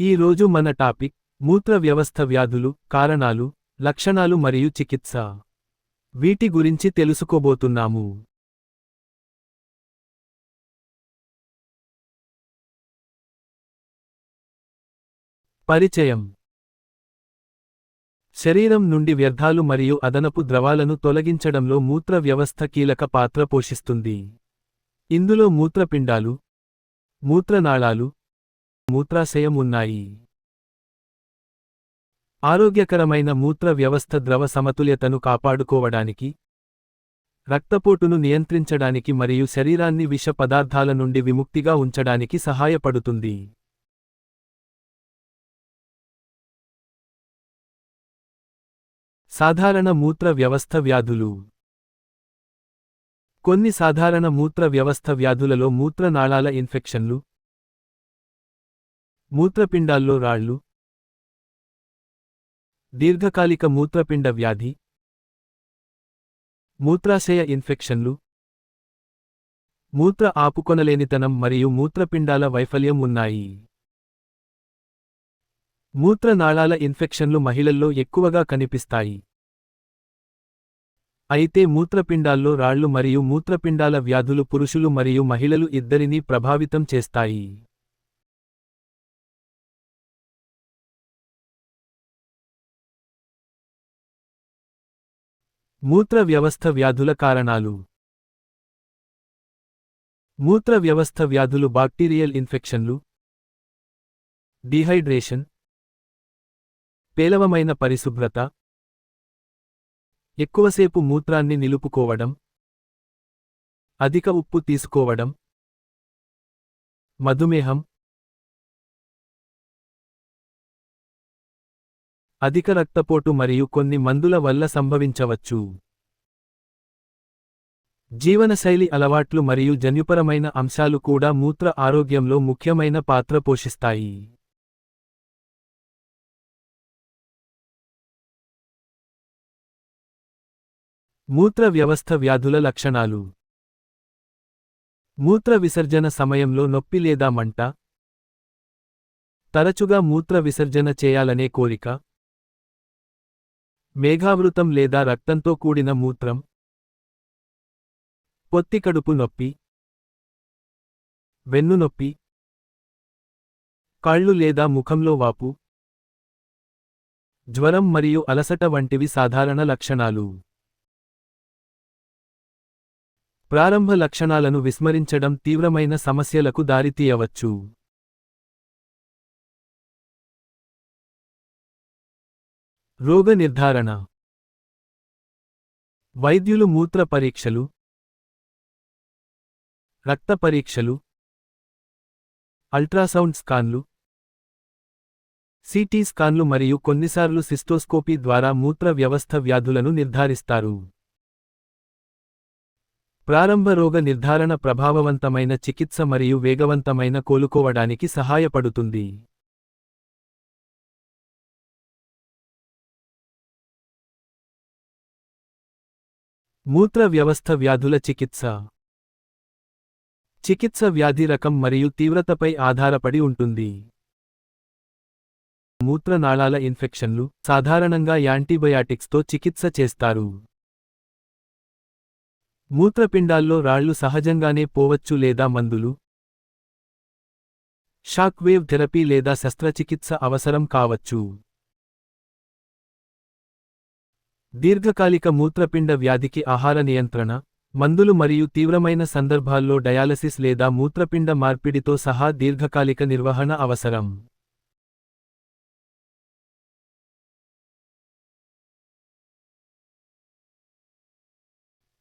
ఈ రోజు మన టాపిక్ మూత్ర వ్యవస్థ వ్యాధులు కారణాలు లక్షణాలు మరియు చికిత్స. వీటి గురించి తెలుసుకోబోతున్నాము. పరిచయం. శరీరం నుండి వ్యర్థాలు మరియు అదనపు ద్రవాలను తొలగించడంలో మూత్ర వ్యవస్థ కీలక పాత్ర పోషిస్తుంది. ఇందులో మూత్రపిండాలు మూత్రనాళాలు మూత్రాశయం ఉన్నాయి ఆరోగ్యకరమైన మూత్ర వ్యవస్థ ద్రవ సమతుల్యతను కాపాడుకోవడానికి రక్తపోటును నియంత్రించడానికి మరియు శరీరాన్ని విష పదార్థాల నుండి విముక్తిగా ఉంచడానికి సహాయపడుతుంది. సాధారణ మూత్ర వ్యవస్థ వ్యాధులు. కొన్ని సాధారణ మూత్ర వ్యవస్థ వ్యాధులలో మూత్రనాళాల ఇన్ఫెక్షన్లు మూత్రపిండాల్లో రాళ్ళు. దీర్ఘకాలిక మూత్రపిండ వ్యాధి. మూత్రాశయ ఇన్ఫెక్షన్లు. మూత్ర ఆపుకొనలేనితనం మరియు మూత్రపిండాల వైఫల్యం ఉన్నాయి. మూత్రనాళాల ఇన్ఫెక్షన్లు మహిళల్లో ఎక్కువగా కనిపిస్తాయి. అయితే మూత్రపిండాల్లో రాళ్ళు మరియు మూత్రపిండాల వ్యాధులు పురుషులు మరియు మహిళలు ఇద్దరినీ ప్రభావితం చేస్తాయి. మూత్ర వ్యవస్థ వ్యాధుల కారణాలు. మూత్ర వ్యవస్థ వ్యాధులు బాక్టీరియల్ ఇన్ఫెక్షన్లు. డీహైడ్రేషన్. పేలవమైన పరిశుభ్రత. ఎక్కువసేపు మూత్రాన్ని నిలుపుకోవడం. అధిక ఉప్పు తీసుకోవడం. మధుమేహం. అధిక రక్తపోటు మరియు కొన్ని మందుల వల్ల సంభవించవచ్చు. జీవనశైలి అలవాట్లు మరియు జన్యుపరమైన అంశాలు కూడా మూత్ర ఆరోగ్యంలో ముఖ్యమైన పాత్ర పోషిస్తాయి. మూత్ర వ్యవస్థ వ్యాధుల లక్షణాలు. మూత్ర విసర్జన సమయంలో నొప్పి లేదా మంట. తరచుగా మూత్ర విసర్జన చేయాలనే కోరిక. మేఘావృతం లేదా రక్తంతో కూడిన మూత్రం. పొత్తికడుపు నొప్పి. వెన్నునొప్పి కాళ్ళు లేదా ముఖంలో వాపు. జ్వరం మరియు అలసట వంటివి సాధారణ లక్షణాలు. ప్రారంభ లక్షణాలను విస్మరించడం తీవ్రమైన సమస్యలకు దారితీయవచ్చు. రోగ నిర్ధారణ వైద్యులు మూత్ర పరీక్షలు. రక్త పరీక్షలు. అల్ట్రాసౌండ్ స్కాన్లు. సిటీ స్కాన్లు మరియు కొన్నిసార్లు సిస్టోస్కోపీ ద్వారా మూత్ర వ్యవస్థ వ్యాధులను నిర్ధారిస్తారు. ప్రారంభ రోగ నిర్ధారణ ప్రభావవంతమైన చికిత్స మరియు వేగవంతమైన కోలుకోవడానికి సహాయపడుతుంది. మూత్ర వ్యవస్థ వ్యాధుల చికిత్స. చికిత్స వ్యాధి రకం మరియు తీవ్రతపై ఆధారపడి ఉంటుంది. మూత్రనాళాల ఇన్ఫెక్షన్లు సాధారణంగా యాంటీబయాటిక్స్తో చికిత్స చేస్తారు. మూత్రపిండాల్లో రాళ్ళు సహజంగానే పోవచ్చు లేదా మందులు. షాక్వేవ్ థెరపీ లేదా శస్త్రచికిత్స అవసరం కావచ్చు. దీర్ఘకాలిక మూత్రపిండ వ్యాధికి ఆహార నియంత్రణ మందులు మరియు తీవ్రమైన సందర్భాల్లో డయాలసిస్ లేదా మూత్రపిండ మార్పిడితో సహా దీర్ఘకాలిక నిర్వహణ అవసరం.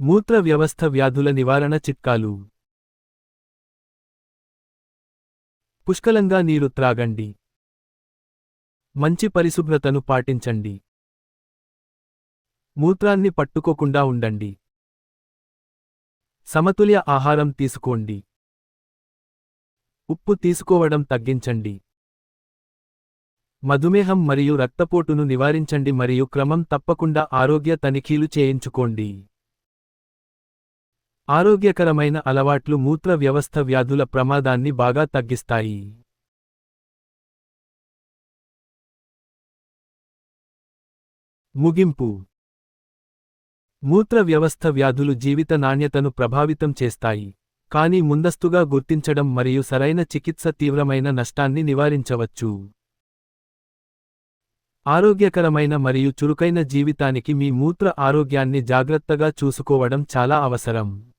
మూత్ర వ్యవస్థ వ్యాధుల నివారణ చిట్కాలు. పుష్కలంగా నీరు త్రాగండి. మంచి పరిశుభ్రతను పాటించండి. మూత్రాన్ని పట్టుకోకుండా ఉండండి. సమతుల్య ఆహారం తీసుకోండి. ఉప్పు తీసుకోవడం తగ్గించండి. మధుమేహం మరియు రక్తపోటును నివారించండి మరియు క్రమం తప్పకుండా ఆరోగ్య తనిఖీలు చేయించుకోండి. ఆరోగ్యకరమైన అలవాట్లు మూత్ర వ్యవస్థ వ్యాధుల ప్రమాదాన్ని బాగా తగ్గిస్తాయి. ముగింపు మూత్ర వ్యవస్థ వ్యాధులు జీవిత నాణ్యతను ప్రభావితం చేస్తాయి. కానీ ముందస్తుగా గుర్తించడం మరియు సరైన చికిత్స తీవ్రమైన నష్టాన్ని నివారించవచ్చు. ఆరోగ్యకరమైన మరియు చురుకైన జీవితానికి మీ మూత్ర ఆరోగ్యాన్ని జాగ్రత్తగా చూసుకోవడం చాలా అవసరం.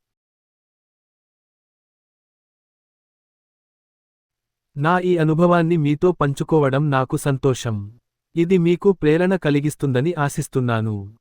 నా ఈ అనుభవాన్ని మీతో పంచుకోవడం నాకు సంతోషం. ఇది మీకు ప్రేరణ కలిగిస్తుందని ఆశిస్తున్నాను.